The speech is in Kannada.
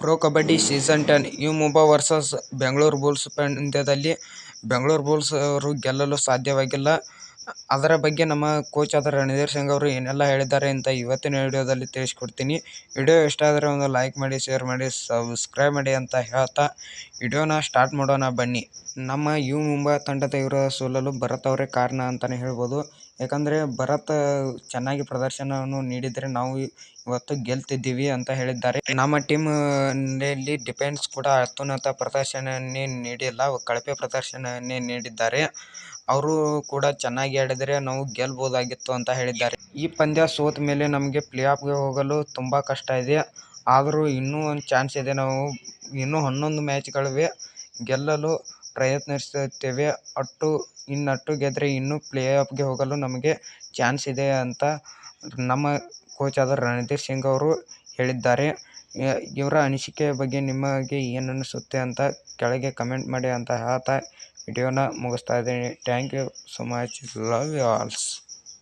Pro kabaddi season ten U Mumba versus Bengaluru bulls ಪಂದ್ಯದಲ್ಲಿ ಬೆಂಗಳೂರು ಬುಲ್ಸ್ ಅವರು ಗೆಲ್ಲಲು ಸಾಧ್ಯವಾಗಿಲ್ಲ. ಅದರ ಬಗ್ಗೆ ನಮ್ಮ ಕೋಚ್ ಆದ ರಣಧೀರ್ ಸಿಂಗ್ ಅವರು ಏನೆಲ್ಲ ಹೇಳಿದ್ದಾರೆ ಅಂತ ಇವತ್ತಿನ ವಿಡಿಯೋದಲ್ಲಿ ತಿಳಿಸ್ಕೊಡ್ತೀನಿ ವಿಡಿಯೋ ಇಷ್ಟ ಆದರೆ ಒಂದು ಲೈಕ್ ಮಾಡಿ, ಶೇರ್ ಮಾಡಿ, ಸಬ್ಸ್ಕ್ರೈಬ್ ಮಾಡಿ ಅಂತ ಹೇಳ್ತಾ ವಿಡಿಯೋನ ಸ್ಟಾರ್ಟ್ ಮಾಡೋಣ ಬನ್ನಿ. ನಮ್ಮ ಯು ಮುಂಬಾ ತಂಡದ ಇವರ ಸೋಲಲು ಭರತ್ ಅವರೇ ಕಾರಣ ಅಂತಾನೆ ಹೇಳ್ಬೋದು. ಯಾಕಂದರೆ ಭರತ್ ಚೆನ್ನಾಗಿ ಪ್ರದರ್ಶನವನ್ನು ನೀಡಿದರೆ ನಾವು ಇವತ್ತು ಗೆಲ್ತಿದ್ದೀವಿ ಅಂತ ಹೇಳಿದ್ದಾರೆ. ನಮ್ಮ ಟೀಮ್ನಲ್ಲಿ ಡಿಫೆನ್ಸ್ ಕೂಡ ಅತ್ಯುನ್ನತ ಪ್ರದರ್ಶನವನ್ನೇ ನೀಡಿಲ್ಲ, ಕಳಪೆ ಪ್ರದರ್ಶನವನ್ನೇ ನೀಡಿದ್ದಾರೆ. ಅವರು ಕೂಡ ಚೆನ್ನಾಗಿ ಆಡಿದರೆ ನಾವು ಗೆಲ್ಲಬಹುದಾಗಿತ್ತು ಅಂತ ಹೇಳಿದ್ದಾರೆ. ಈ ಪಂದ್ಯ ಸೋತ ಮೇಲೆ ನಮಗೆ ಪ್ಲೇ-ಆಫ್ಗೆ ಹೋಗಲು ತುಂಬಾ ಕಷ್ಟ ಇದೆ. ಆದರೂ ಇನ್ನೂ ಒಂದು ಚಾನ್ಸ್ ಇದೆ. ನಾವು ಇನ್ನೂ ಹನ್ನೊಂದು ಮ್ಯಾಚ್ಗಳಿವೆ. ಗೆಲ್ಲಲು ಪ್ರಯತ್ನಿಸುತ್ತೇವೆ. ಅಟ್ಟು ಇನ್ನಟ್ಟು ಗೆದ್ದರೆ ಇನ್ನೂ ಪ್ಲೇ-ಆಫ್ಗೆ ಹೋಗಲು ನಮಗೆ ಚಾನ್ಸ್ ಇದೆ ಅಂತ ನಮ್ಮ ಕೋಚ್ ಆದ ರಣಧೀರ್ ಸಿಂಗ್ ಅವರು ಹೇಳಿದ್ದಾರೆ. ಇವರ ಅನಿಸಿಕೆಯ ಬಗ್ಗೆ ನಿಮಗೆ ಏನು ಅನಿಸುತ್ತೆ ಅಂತ ಕೆಳಗೆ ಕಮೆಂಟ್ ಮಾಡಿ ಅಂತ ಹೇಳ್ತಾ ವಿಡಿಯೋನ ಮುಗಿಸ್ತಾ ಇದ್ದೀನಿ. Thank you so much. Love you all.